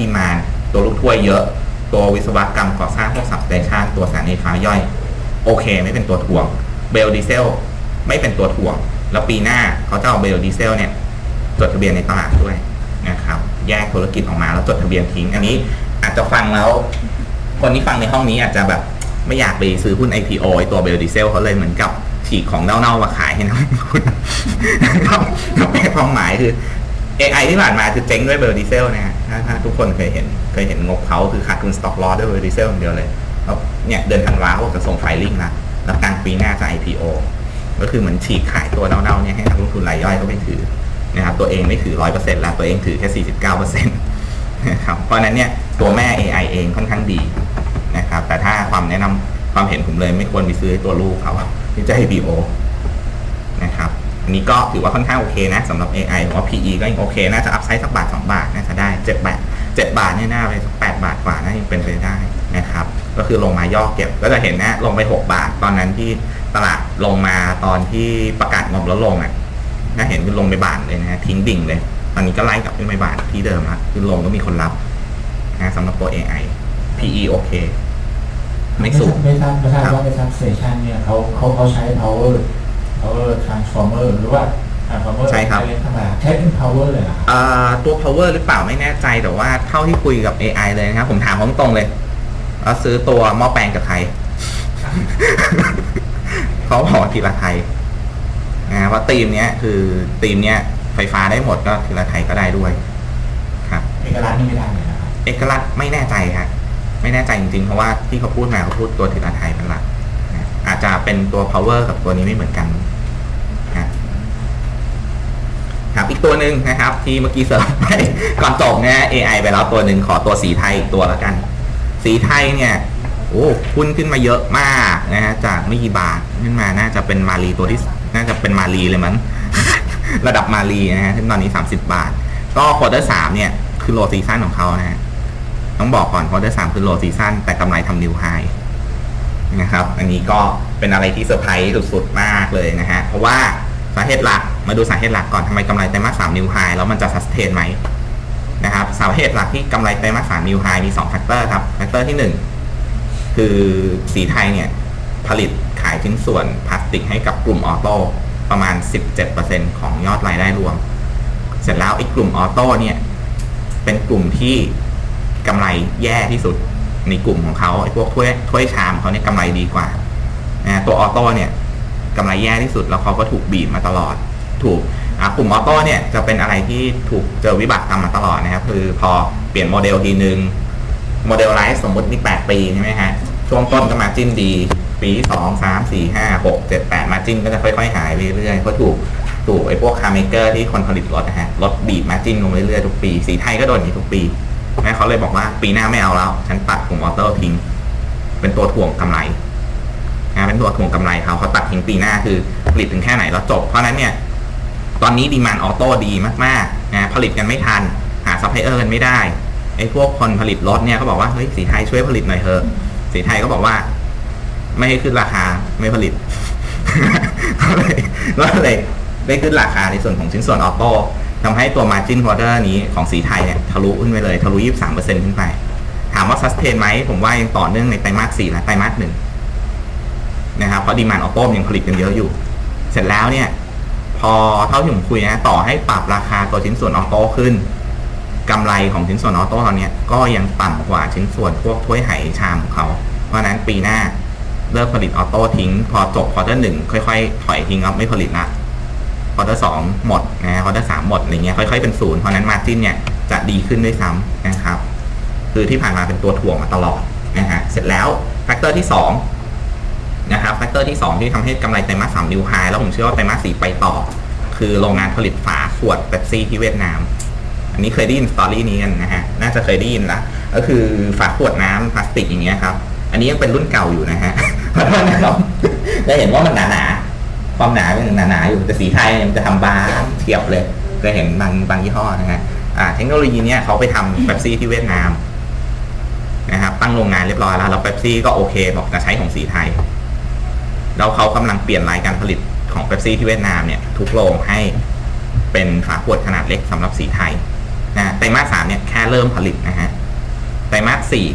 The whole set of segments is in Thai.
ดีมานตัวลูกถ้วยเยอะ ตัววิศวกรรมก่อสร้างพวกสับสเตชันตัวสถานีไฟฟ้าย่อย โอเค ไม่เป็นตัวถ่วงเบลดีเซลไม่เป็นตัวถ่วง แล้วปีหน้าเขาจะเอาเบลดีเซลเนี่ยจดทะเบียนในตลาดด้วยนะครับแยกธุรกิจออกมาแล้วจดทะเบียนทิ้ง อันนี้อาจจะฟังแล้ว คนที่ฟังในห้องนี้อาจจะแบบไม่อยากไปซื้อหุ้น IPO ไอตัวเบลดีเซลเขาเลยเหมือนกับฉีกของเน่าๆมาขายให้นักลงทุนครับแปลความหมายคือ AI ที่ผ่านมาคือเจ๊งด้วยเบลดีเซลนะฮะถ้าทุกคนเคยเห็นเคยเห็นงบเขาคือขาดทุนสต็อกลอด้วยเบลดีเซลอย่างเดียวเลยแล้วเนี่ยเดือนธันวาเขาบอกจะส่งไฟลิ่งละแล้วกลางปีหน้าจะ IPO ก็คือเหมือนฉีกขายตัวเน่าๆเนี่ยให้นักลงทุนรายย่อยเขาไปถือนะครับตัวเองไม่ถือร้อยเปอร์เซ็นต์ล้วตัวเองถือแค่สี่สิบเก้าเปอร์เซ็นต์นะครับเพราะนั้นเนี่ยตัวแม่ AI เองค่อนข้างดีนะครับแต่ถ้าความแนะนำความเห็นผมเลยไม่ควรไปซื้อตัวลูกเขาที่จะ IPO นะครับ อันนี้ก็ถือว่าค่อนข้างโอเคนะสำหรับ AI ผมว่า PE ก็ยังโอเค น่าจะอัพไซด์สักบาท 2 บาท น่าจะได้7บาท7บาทเนี่ยน่าไปสัก8บาทกว่าน่ายังเป็นไปได้นะครับ ก็คือลงมาย่อเก็บก็จะเห็นนะลงไป 6 บาท ตอนนั้นที่ตลาดลงมาตอนที่ประกาศงบแล้วลงอะน่าเห็นคือลงไปบาทเลยนะทิ้งดิ่งเลย ตอนนี้ก็ไล่กลับขึ้นไปบาทที่เดิมละคือลงก็มีคนรับนะสำหรับตัว AI PE โอเคไม่สูงไม่ทราบไม่ทราบครับว่าในซับสเตชันเนี่ยเขาเขาเขาใช้ power power transformer หรือว่า transformer ใช่ครับ เล็กธรรมดาใช้เป็น power เลยนะครับเอ่อตัว power หรือเปล่าไม่แน่ใจแต่ว่าเท่าที่คุยกับ AI เลยนะครับ ผมถามเขาตรงๆเลยว่าซื้อตัวหม้อแปลงกับใคร เขาบอกว่าทีละไทยนะว่าธีมเนี้ยคือธีมเนี้ยไฟฟ้าได้หมดก็ทีละไทยก็ได้ด้วย ครับ เอกลักษณ์นี่ไม่ได้เลยนะครับเอกลักษณ์ไม่แน่ใจฮะไม่แน่ใจจริงๆเพราะว่าที่เขาพูดมาเขาพูดตัวทีละไทยเป็นหลักนะอา จะเป็นตัว power กับตัวนี้ไม่เหมือนกันนะครับอีกตัวหนึ่งนะครับที่เมื่อกี้เสริมไปก่อนจบเนี่ย AI ไปแล้วตัวหนึ่งขอตัวสีไทยอีกตัวแล้วกัน สีไทยเนี่ยโอ้หุ้นขึ้นมาเยอะมากนะฮะจากไม่กี่บาทขึ้นมาน่าจะเป็นมารีตัวที่น่าจะเป็นมารีเลยมั้งระดับมารีนะฮะซึ่ตอนนี้ 30 บาท ก็ควอเตอร์สามเนี่ยคือโลซีซั่นของเขานะฮะต้องบอกก่อนควอเตอร์สามคือโลซีซั่นแต่กำไรทำนิวไฮ นะครับ อันนี้ก็เป็นอะไรที่เซอร์ไพรส์สุดๆมากเลยนะฮะ เพราะว่าสาเหตุหลักมาดูสาเหตุหลักก่อนทำไมกำไรไตรมาสสามนิวไฮแล้วมันจะซัสเทนไหมนะครับสาเหตุหลักที่กำไรไตรมาสสามนิวไฮมี2แฟกเตอร์ครับแฟกเตอร์ที่ 1 คือสีไทยเนี่ยผลิตขายชิ้นส่วนพลาสติกให้กับกลุ่มออโต้ประมาณ 17%ของยอดรายได้รวม เสร็จแล้วไอ้กลุ่มออโต้เนี่ยเป็นกลุ่มที่กำไรแย่ที่สุด ในกลุ่มของเขาไอ้พวกถ้วยถ้วยชามเขาเนี่ยกำไรดีกว่านะตัวออโต้เนี่ยกำไรแย่ที่สุดแล้วเขาก็ถูกบีบมาตลอด ถูกกลุ่มออโต้เนี่ยจะเป็นอะไรที่ถูกเจอวิบากกรรมมาตลอดนะครับ คือพอเปลี่ยนโมเดลทีนึงโมเดลไลฟ์สมมตินี่8ปีใช่ไหมฮะช่วงต้นก็มาจิ้นดี ปีสองสามสี่ห้าหกเจ็ดแปดมาจิ้นก็จะค่อยๆ หายเรื่อยๆเพราะถูกถูกไอ้พวกคาร์เมเกอร์ที่คนผลิตรถนะฮะรถบีบมาจิ้นลงเรื่อยๆทุกปี สีไทยก็โดนอย่างนี้ทุกปี แม่เขาเลยบอกว่า ปีหน้าไม่เอาแล้วฉันตัดกลุ่มออโต้ทิ้ง เป็นตัวถ่วงกำไรนะเป็นตัวถ่วงกำไรเขาเขาตัดทิ้งปีหน้าคือผลิตถึงแค่ไหนแล้วจบ เพราะฉะนั้นเนี่ย ตอนนี้ดีมานออโต้ดีมากๆนะผลิตกันไม่ทัน หาซัพพลายเออร์กันไม่ได้ไอ้พวกคนผลิตรถเนี่ยก็บอกว่าเฮ้ยสีไทยช่วยผลิตหน่อยเถอะสีไทยก็บอกว่า ไม่ให้ขึ้นราคาไม่ผลิตก็เลยก็เลยได้ขึ้นราคาในส่วนของชิ้นส่วนออโต้ ทำให้ตัว margin quarter นี้ของสีไทยเนี่ยทะลุขึ้นไปเลยทะลุ 23%ขึ้นไป ถามว่า sustain ไหมผมว่ายังต่อเนื่องในไตรมาส4และไตรมาสหนึ่งนะครับเพราะดีมานออโต้ยังผลิตกันเยอะอยู่ เสร็จแล้วเนี่ย พอเท่าที่ผมคุยนะต่อให้ปรับราคาตัวชิ้นส่วนออโต้ขึ้นกำไรของชิ้นส่วนออโต้ตอนนี้ก็ยังต่ำกว่าชิ้นส่วนพวกถ้วยไหชามของเขา เพราะฉะนั้นปีหน้าเลิกผลิตออโต้ทิ้ง พอจบควอเตอร์หนึ่งค่อยๆ ถอยทิ้งครับไม่ผลิตละ ควอเตอร์สองหมดนะควอเตอร์สามหมดอะไรเงี้ยค่อยๆเป็นศูนย์เพราะนั้นมาจิ้นเนี่ยจะดีขึ้นด้วยซ้ำนะครับ คือที่ผ่านมาเป็นตัวถ่วงมาตลอดนะฮะเสร็จแล้วแฟกเตอร์ที่สองนะครับแฟกเตอร์ที่สองที่ทำให้กำไรไตรมาสสามนิวไฮแล้วผมเชื่อว่าไตรมาสสี่ไปต่อ คือโรงงานผลิตฝาขวดเป๊ปซี่ที่เวียดนาม อันนี้เคยได้ยินสตอรี่นี้กันนะฮะน่าจะเคยได้ยินละก็คือฝาขวดน้ำพลาสติกอย่างเงี้ยครับอันนี้ยังเป็นรุ่นเก่าอยู่นะฮะขอโทษนะครับจะเห็นว่ามันหนาๆ ความหนาเป็นหนาๆอยู่แต่สีไทยมันจะทำบางเทียบเลยเคยเห็นบางบางยี่ห้อนะฮะเทคโนโลยีเนี้ยเขาไปทำเป๊ปซี่ที่เวียดนามนะครับตั้งโรงงานเรียบร้อยแล้วแล้วเป๊ปซี่ก็โอเคบอกจะใช้ของสีไทย แล้วเขากำลังเปลี่ยนรายการผลิตของเป๊ปซี่ที่เวียดนามเนี่ยทุกโรงให้เป็นฝาขวดขนาดเล็กสำหรับสีไทยนะไตรมาสสามเนี่ยแค่เริ่มผลิตนะฮะไตรมาสสี่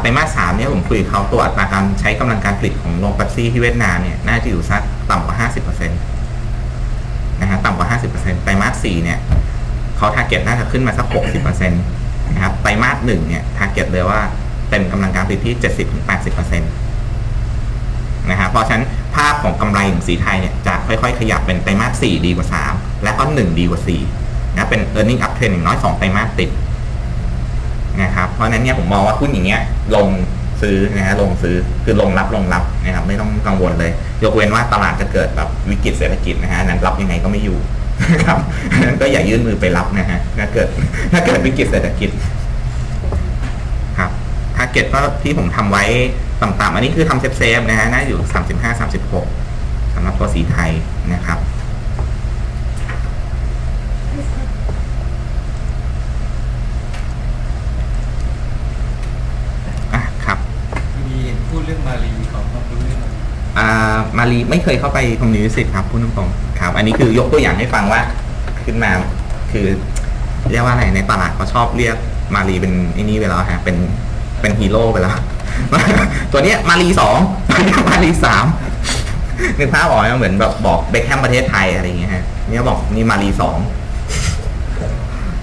ไตรมาสสามเนี่ยผมคุยเขาตัวอัตราการใช้กำลังการผลิตของโรงแป๊บซี่ที่เวียดนามเนี่ยน่าจะอยู่สักต่ำกว่าห้าสิบเปอร์เซ็นต์นะฮะต่ำกว่าห้าสิบเปอร์เซ็นต์ไตรมาสสี่เนี่ยเขาทาร์เก็ตน่าจะขึ้นมาสักหกสิบเปอร์เซ็นต์นะครับไตรมาสหนึ่งเนี่ยทาร์เก็ตเลยว่าเต็มกำลังการผลิตที่เจ็ดสิบถึงแปดสิบเปอร์เซ็นต์นะฮะเพราะฉะนั้นภาพของกำไรของสีไทยเนี่ยจะค่อยๆ ขยับเป็นไตรมาส4ดีกว่า 3 และก็1ดีกว่า4นะเป็น e a r n i n g up trend อย่างน้อย 2 ไตรมาสติด นะครับเพราะนั้นเนี่ยผมมองว่าหุ้นอย่างเงี้ยลงซื้อนะฮะลงซื้อคือลงรับลงรับนะครับไม่ต้องกังวลเลย ยกเว้นว่าตลาดจะเกิดแบบวิกฤตเศรษฐกิจนะฮะนั้นรับยังไงก็ไม่อยู่นะครับนั้นก็อย่ายื่นมือไปรับนะฮะถ้าเกิดถ้าเกิดวิกฤตเศรษฐกิจครับทาร์เก็ตก็ที่ผมทำไว้ต่ำๆอันนี้คือทำเซฟๆนะฮะน่าอยู่ 35 36สำหรับตัวสีไทยนะครับ อะครับ มีเห็นพูดเรื่องมารีของความรู้เรื่องมารี อ่ามารีไม่เคยเข้าไปตรงนี้สิครับพูดตรงๆครับ อันนี้คือยกตัวอย่างให้ฟังว่าขึ้นมาคือเรียกว่าอะไรในตลาดเขาชอบเรียกมารีเป็นไอ้นี่ไปแล้วฮะเป็นเป็นฮีโร่ไปแล้วตัวเนี้ยมารีสองตัวเนี้ยมารีสามนึกภาพออกไหมเหมือนแบบบอกเบคแฮมประเทศไทยอะไรอย่างเงี้ยฮะเนี่ยบอกนี่มารีสอง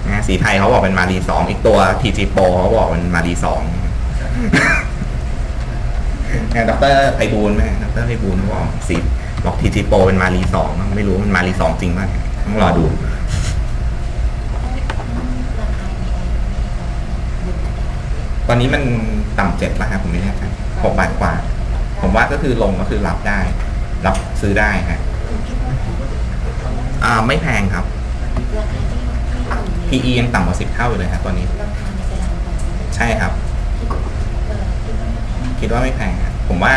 นะสีไทยเขาบอกเป็นมารีสองอีกตัวทีจีโปเขาบอกเป็นมารีสอง เนี่ยดรไพบูลไหมดรไพบูลบอกสีบอกทีจีโปเป็นมารีสองไม่รู้มันมารีสองจริงป่ะต้องรอดูตอนนี้มันต่ำเจ็ดป่ะครับผมไม่แน่ใจหกบาทกว่า ผมว่าก็คือลงก็คือรับได้ รับซื้อได้ฮะอ่าไม่แพงครับ PE ยังต่ำกว่าสิบเท่าอยู่เลยครับตอนนี้ ใช่ครับ คิดว่าไม่แพงผมว่า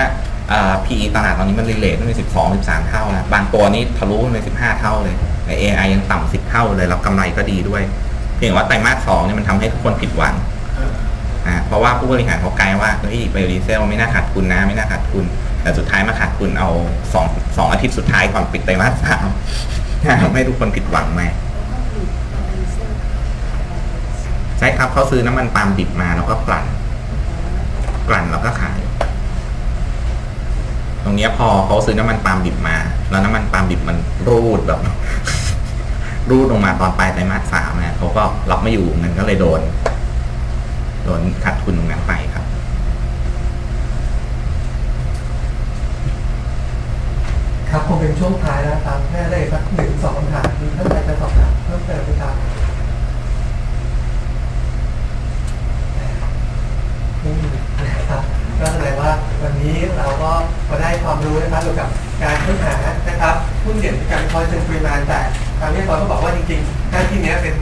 อ่า PE ตลาดตอนนี้มันรีเลทตั้งแต่สิบสองสิบสามเท่าแล้วบางตัวนี้ทะลุไปสิบห้าเท่าเลยแต่ AI ยังต่ำสิบเท่าเลยแล้วกำไรก็ดีด้วย เพียงว่าไตรมาสสองเนี่ยมันทำให้ทุกคนผิดหวังอ่าเพราะว่าผู้บริหารเขาไกลว่าเฮ้ยไบโอดีเซลไม่น่าขาดทุนนะไม่น่าขาดทุน แต่สุดท้ายมาขาดทุนเอาสองสองอาทิตย์สุดท้ายก่อนปิดไตรมาสสามทำให้ทุกคนผิดหวังไหมใช่ครับเขาซื้อน้ำมันปาล์มดิบมาแล้วก็กลั่น กลั่นแล้วก็ขาย ตรงนี้พอเขาซื้อน้ำมันปาล์มดิบมา แล้วน้ำมันปาล์มดิบมันรูดแบบ รูดลงมาตอนปลายไตรมาสสามเนี่ยเขาก็รับไม่อยู่มันก็เลยโดน โดนขาดทุนตรงนั้นไปครับครับคงเป็นช่วงท้ายแล้วครับแค่ได้สักหนึ่งสองคำถามมีท่านใดจะสอบถามเพิ่มเติมไหมครับไม่มีนะครับก็แสดงว่าวันนี้เราก็มาได้ความรู้นะครับเกี่ยวกับการค้นหานะครับหุ้นเด่นการค อยเป็นปริมาณแต่ทางนี้เราก็บอกว่าจริงๆหน้าที่นี้เป็น